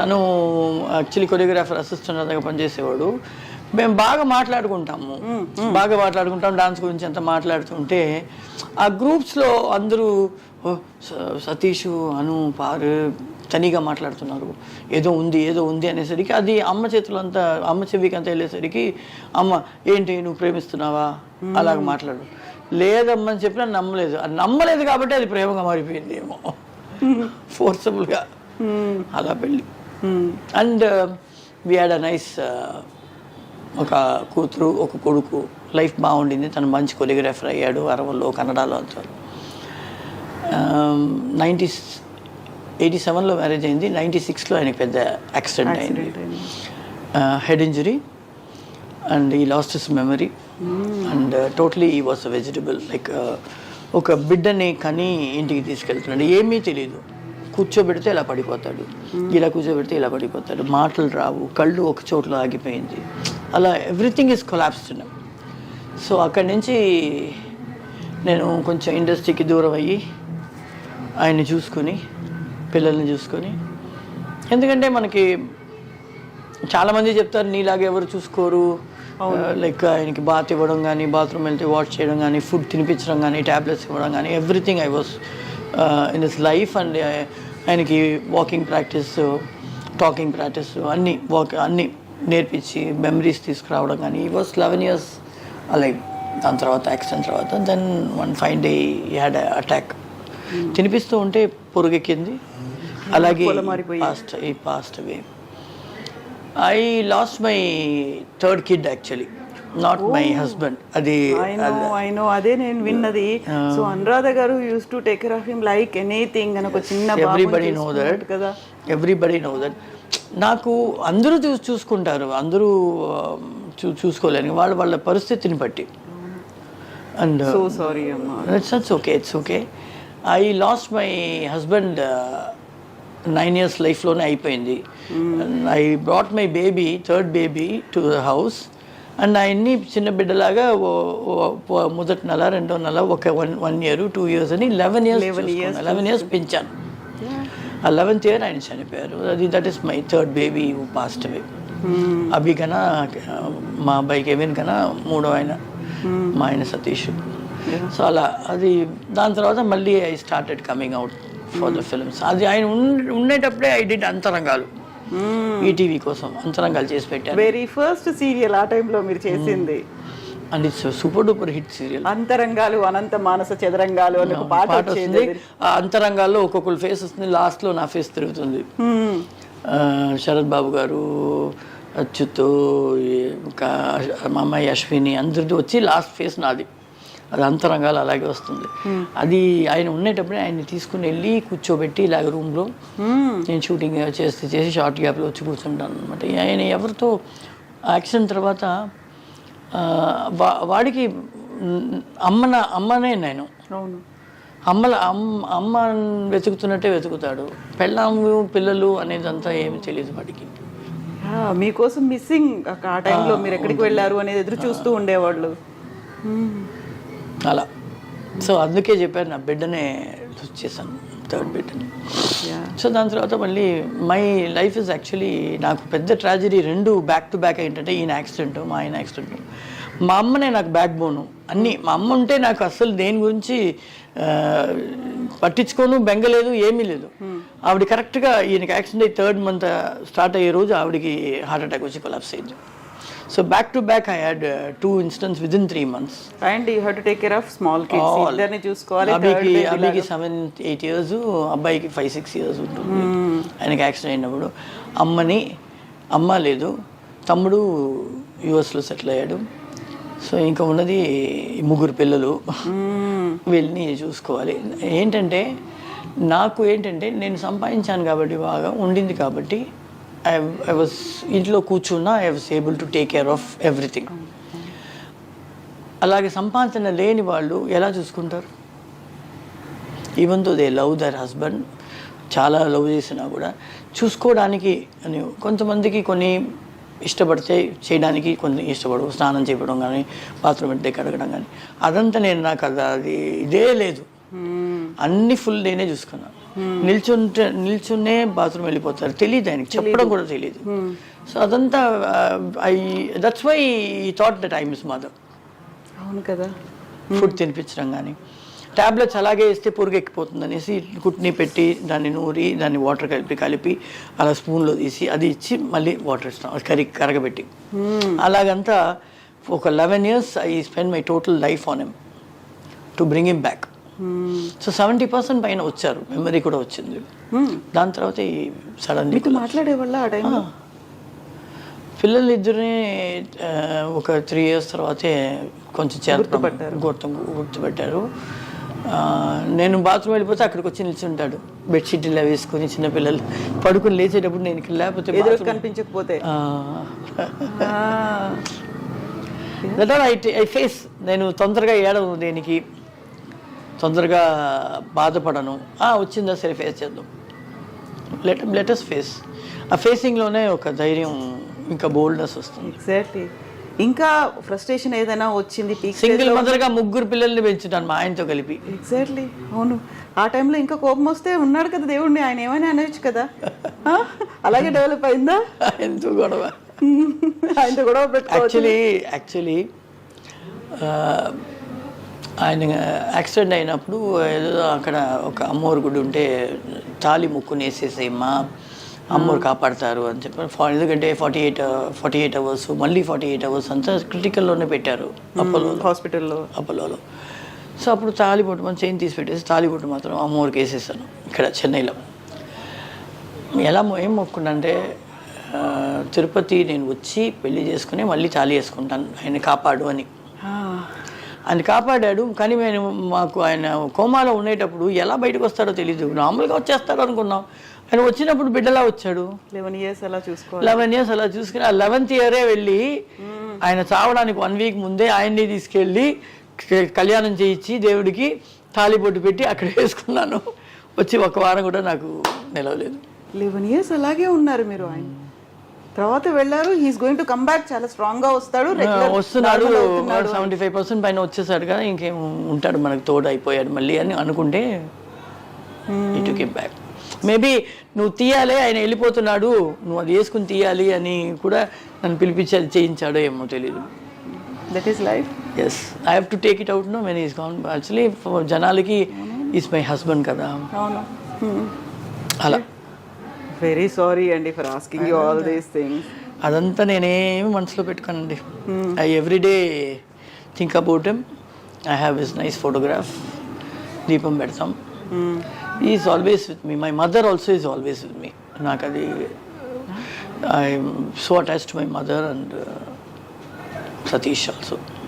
తను actually choreographer assistant దగ్గర పనిచేసేవాడు. మేము బాగా మాట్లాడుకుంటాము. బాగా మాట్లాడుకుంటాం డాన్స్ గురించి అంత మాట్లాడుతుంటే ఆ గ్రూప్స్లో అందరూ "ఓ, స- సతీష్ అను పారు తనిగా మాట్లాడుతున్నారు. ఏదో ఉంది ఏదో ఉంది అనేసరికి అది అమ్మ చేతులు అంతా అమ్మ చెవికి అంతా వెళ్ళేసరికి అమ్మ ఏంటి నువ్వు ప్రేమిస్తున్నావా? అలాగ మాట్లాడు. లేదమ్మని చెప్పినా నమ్మలేదు. అది నమ్మలేదు కాబట్టి అది ప్రేమగా మారిపోయింది ఏమో ఫోర్సబుల్గా అలా పెళ్ళి. And we had a nice ఒక కూతురు ఒక కొడుకు. లైఫ్ బాగుండింది. తను మంచి కొరియోగ్రాఫర్ అయ్యాడు. అరవల్లో కన్నడలో అంతా. నైంటీ ఎయిటీ సెవెన్లో మ్యారేజ్ అయింది. నైంటీ సిక్స్లో ఆయనకి పెద్ద యాక్సిడెంట్ అయింది. Head injury and he lost his memory and totally he was a vegetable like ఒక బిడ్డని కని ఇంటికి తీసుకెళ్తున్నాడు. ఏమీ తెలియదు కూర్చోబెడితే ఇలా పడిపోతాడు. ఇలా కూర్చోబెడితే ఇలా పడిపోతాడు. మాటలు రావు. కళ్ళు ఒక చోట్ల ఆగిపోయింది. అలా ఎవ్రీథింగ్ ఈజ్ కొలాప్స్డ్ సో అక్కడి నుంచి నేను కొంచెం ఇండస్ట్రీకి దూరం అయ్యి ఆయన్ని చూసుకొని పిల్లల్ని చూసుకొని ఎందుకంటే మనకి చాలామంది చెప్తారు నీలాగా ఎవరు చూసుకోరు. లైక్ ఆయనకి బాత్ ఇవ్వడం కానీ బాత్రూమ్ వెళ్తే వాష్ చేయడం కానీ ఫుడ్ తినిపించడం కానీ ట్యాబ్లెట్స్ ఇవ్వడం కానీ everything I was in this life and ఆయనకి వాకింగ్ ప్రాక్టీస్ టాకింగ్ ప్రాక్టీస్ అన్నీ వాక్ అన్నీ నేర్పించి మెమరీస్ తీసుకురావడం కానీ ఈ వాస్ లెవెన్ ఇయర్స్ లైక్ దాని తర్వాత యాక్సిడెంట్ తర్వాత then one fine day had attack తినిపిస్తూ ఉంటే పొరుగెక్కింది. అలాగే passed he passed away I lost my third kid actually not my husband అది ఐ నో ఐ నో అదే నేను విన్నది. So Anuradha garu used to take care of him like anything అని ఒక చిన్న ఎవ్రీబడి నో దట్ కదా. Everybody know that నాకు అందరూ చూ చూసుకుంటారు. అందరూ ఆ, చూ చూసుకోలేరు వాళ్ళ వాళ్ళ పరిస్థితిని బట్టి. అండ్ సో సారీ అమ్మా. It's it's okay it's okay I lost my husband nine years లైఫ్లోనే అయిపోయింది. I brought my baby third baby to the house and ఆయన్ని చిన్న బిడ్డలాగా మొదటి నెల రెండో నెల ఒక one one year two years అని లెవెన్ ఇయర్స్ లెవెన్ ఇయర్స్ పెంచాను. ఆ లెవెన్త్ ఇయర్ ఆయన చనిపోయారు. అది that is my third baby passed away Abhi కన్నా మా అబ్బాయి కెవిన్ కన్నా మూడో ఆయన మా ఆయన సతీష్. సో అలా అది దాని తర్వాత మళ్ళీ I started coming out for the films అది ఆయన ఉండేటప్పుడే ఐ డిడ్ అంతరంగాలు. ఈటీవీ కోసం అంతరంగాలు చేసి పెట్టాను. వెరీ ఫస్ట్ సీరియల్ ఆ టైంలో మీరు చేసింది. And it's super duper hit serial. Antarangalu అనంత మానస చదరంగాలు అని ఒక పాట వచ్చేది. అంతరంగాల్లో ఒక్కొక్కరు ఫేస్ వస్తుంది. లాస్ట్లో నా ఫేస్ తిరుగుతుంది. ఆ, శరత్ బాబు గారు అచ్యుత్ మా అమ్మాయి అశ్విని అందరిది వచ్చి లాస్ట్ ఫేస్ నాది. అది అంతరంగాలు అలాగే వస్తుంది. అది ఆయన ఉండేటప్పుడే ఆయన్ని తీసుకుని వెళ్ళి కూర్చోబెట్టి ఇలాగ రూమ్లో నేను షూటింగ్ చేస్తే చేసి షార్ట్ గ్యాప్లో వచ్చి కూర్చుంటాను అనమాట ఆయన ఎవరితో యాక్సిడెంట్ తర్వాత వాడికి అమ్మన అమ్మనే నేను. అవును. అమ్మల అమ్మ అమ్మ వెతుకుతున్నట్టే వెతుకుతాడు. పెళ్ళాము పిల్లలు అనేదంతా ఏమి తెలియదు వాడికి. మీకోసం మిస్సింగ్. ఆ టైంలో మీరు ఎక్కడికి వెళ్ళారు అనేది ఎదురు చూస్తూ ఉండేవాళ్ళు. అలా. సో అందుకే చెప్పాను నా బిడ్డనే లూజ్ చేశాను థర్డ్ బిడ్డని. సో దాని తర్వాత మళ్ళీ మై లైఫ్ ఇస్ యాక్చువల్లీ నాకు పెద్ద ట్రాజడీ రెండు బ్యాక్ టు బ్యాక్ ఏంటంటే ఈయన యాక్సిడెంట్ మా ఆయన యాక్సిడెంట్ మా అమ్మనే నాకు బ్యాక్ బోను అన్నీ మా అమ్మ ఉంటే నాకు అస్సలు దేని గురించి పట్టించుకోను బెంగలేదు ఏమీ లేదు. ఆవిడ కరెక్ట్గా ఈయనకి యాక్సిడెంట్ అయ్యి థర్డ్ మంత్ స్టార్ట్ అయ్యే రోజు ఆవిడకి హార్ట్ అటాక్ వచ్చి కొలాప్స్ అయింది. So back to back I had two incidents within three months and you have to take care of small kids All. ఇద్దరిని చూసుకోవాలి అబ్బాయికి అబ్బాయికి సెవెన్ ఎయిట్ ఇయర్స్ అబ్బాయికి ఫైవ్ సిక్స్ ఇయర్స్ ఉంటుంది. ఆయనకి యాక్సిడెంట్ అయినప్పుడు. అమ్మని అమ్మ లేదు. తమ్ముడు యుఎస్లో సెటిల్ అయ్యాడు. సో ఇంకా ఉన్నది ముగ్గురు పిల్లలు. వీళ్ళని చూసుకోవాలి. ఏంటంటే నాకు ఏంటంటే నేను సంపాదించాను కాబట్టి బాగా ఉండింది కాబట్టి ఐ వాజ్ ఇంట్లో కూర్చున్నా I was able to take care of everything అలాగే సంపాదన లేని వాళ్ళు ఎలా చూసుకుంటారు? Even though they love their husband చాలా లవ్ చేసినా కూడా చూసుకోవడానికి అని కొంతమందికి కొన్ని ఇష్టపడితే చేయడానికి కొన్ని ఇష్టపడవు. స్నానం చేయడం కానీ బాత్రూమ్ పెడితే కడగడం కానీ అదంతా నేను నాకు అది అది ఇదే లేదు. అన్ని ఫుల్ నేనే చూసుకున్నాను నిల్చుంటే నిల్చునే బాత్రూమ్ వెళ్ళిపోతారు. తెలియదు ఆయనకి. చెప్పడం కూడా తెలియదు సో అదంతా I that's why thought that I miss mother అవును కదా. ఫుడ్ తినిపించడం కానీ టాబ్లెట్స్ అలాగే వేస్తే పురుగు ఎక్కిపోతుంది అనేసి కుట్ని పెట్టి దాన్ని నూరి దాన్ని వాటర్ కలిపి కలిపి అలా స్పూన్లో తీసి అది ఇచ్చి మళ్ళీ వాటర్ ఇస్తాం. అది కరి కరగబెట్టి. అలాగంతా ఒక eleven years I spend my total life on him to bring him back so seventy percent పైన వచ్చారు. మెమరీ కూడా వచ్చింది. దాని తర్వాత ఈ సడన్ మీతో మాట్లాడేవాళ్ళ ఆ ఇద్దరిని ఒక త్రీ ఇయర్స్ తర్వాతే కొంచెం చేత గుర్తు గుర్తుపెట్టారు. నేను బాత్రూమ్ వెళ్ళిపోతే అక్కడికి వచ్చి నిల్చుంటాడు. బెడ్షీట్ ఇలా వేసుకొని చిన్నపిల్లలు పడుకుని లేచేటప్పుడు నేను ఇక్కడ లేకపోతే ఎదురు కనిపించకపోతే. I, I face. నేను తొందరగా ఏడను దేనికి. తొందరగా బాధపడను. ఆ, వచ్చిందా సరే ఫేస్ చేద్దాం. లెట్ లెటస్ ఫేస్ ఆ ఫేసింగ్లోనే ఒక ధైర్యం ఇంకా బోల్డ్నెస్ వస్తుంది. ఎగ్జాక్ట్లీ ఇంకా ఫ్రస్ట్రేషన్ ఏదైనా వచ్చింది సింగిల్ మదర్గా ముగ్గురు పిల్లల్ని పెంచుతాను మా ఆయనతో కలిపి. ఎగ్జాక్ట్లీ అవును. ఆ టైంలో ఇంకా కోపం వస్తే ఉన్నాడు కదా దేవుడిని ఆయన ఏమైనా అనొచ్చు కదా? అలాగే డెవలప్ అయిందా? ఎంతో గొడవ. ఆయనతో గొడవ యాక్చువల్లీ యాక్చువల్లీ ఆయన యాక్సిడెంట్ అయినప్పుడు ఏదో అక్కడ ఒక అమ్మోరు గుడి ఉంటే తాలి ముక్కుని వేసేసేమ్మా అమ్మోరు కాపాడతారు అని చెప్పి ఫా- ఎందుకంటే forty eight forty eight hours మళ్ళీ ఫార్టీ ఎయిట్ అవర్స్ అంతా క్రిటికల్లోనే పెట్టారు అపోలో హాస్పిటల్లో అపోలోలో. సో అప్పుడు తాలిబొట్టు మనం చైన్ తీసి పెట్టేసి తాలిబొట్టు మాత్రం అమ్మవారికి వేసేసాను ఇక్కడ చెన్నైలో. ఎలా ఏం మొక్కునంటే ఆ, తిరుపతి నేను వచ్చి పెళ్ళి చేసుకుని మళ్ళీ తాళి వేసుకుంటాను ఆయన కాపాడు అని. ఆయన కాపాడాడు. కానీ మేము మాకు ఆయన కోమాలో ఉండేటప్పుడు ఎలా బయటకు వస్తాడో తెలియదు నార్మల్గా వచ్చేస్తాడు అనుకున్నాం. ఆయన వచ్చినప్పుడు బిడ్డలా వచ్చాడు? లెవెన్ ఇయర్స్ అలా చూసుకోవాలి. లెవెన్ ఇయర్స్ అలా చూసుకుని ఆ లెవెన్త్ ఇయరే వెళ్ళి ఆయన చావడానికి వన్ వీక్ ముందే ఆయన్ని తీసుకెళ్ళి కళ్యాణం చేయించి దేవుడికి తాళిబొట్టు పెట్టి అక్కడ వేసుకున్నాను. వచ్చి ఒక వారం కూడా నాకు నిలవలేదు. లెవెన్ ఇయర్స్ అలాగే ఉన్నారు మీరు ఆయన. తర్వాత వెళ్ళారు. He's going to come back చాలా స్ట్రాంగ్గా వస్తాడు. వస్తున్నాడు. సెవెంటీ ఫైవ్ పర్సెంట్ పైన వచ్చేసాడు కదా ఇంకేం ఉంటాడు మనకు తోడు అయిపోయాడు మళ్ళీ అని అనుకుంటే ఇటు కెమ్ బ్యాక్ మేబీ నువ్వు తీయాలి ఆయన వెళ్ళిపోతున్నాడు. నువ్వు అది వేసుకుని తీయాలి అని కూడా నన్ను పిలిపించి అది చేయించాడో ఏమో తెలియదు that is life as I have to take it out no when is gone actually జనాలకి ఈస్ మై హస్బెండ్ కదా. అవును. అలా. వెరీ సారీ అండి for asking you all these things అదంతా నేనేమి మనసులో పెట్టుకోనండి. I everyday think about him I have his nice photograph దీపం పెడతాం. Is always with me my mother also is always with me నాకు అది I so attach to my mother and Satish also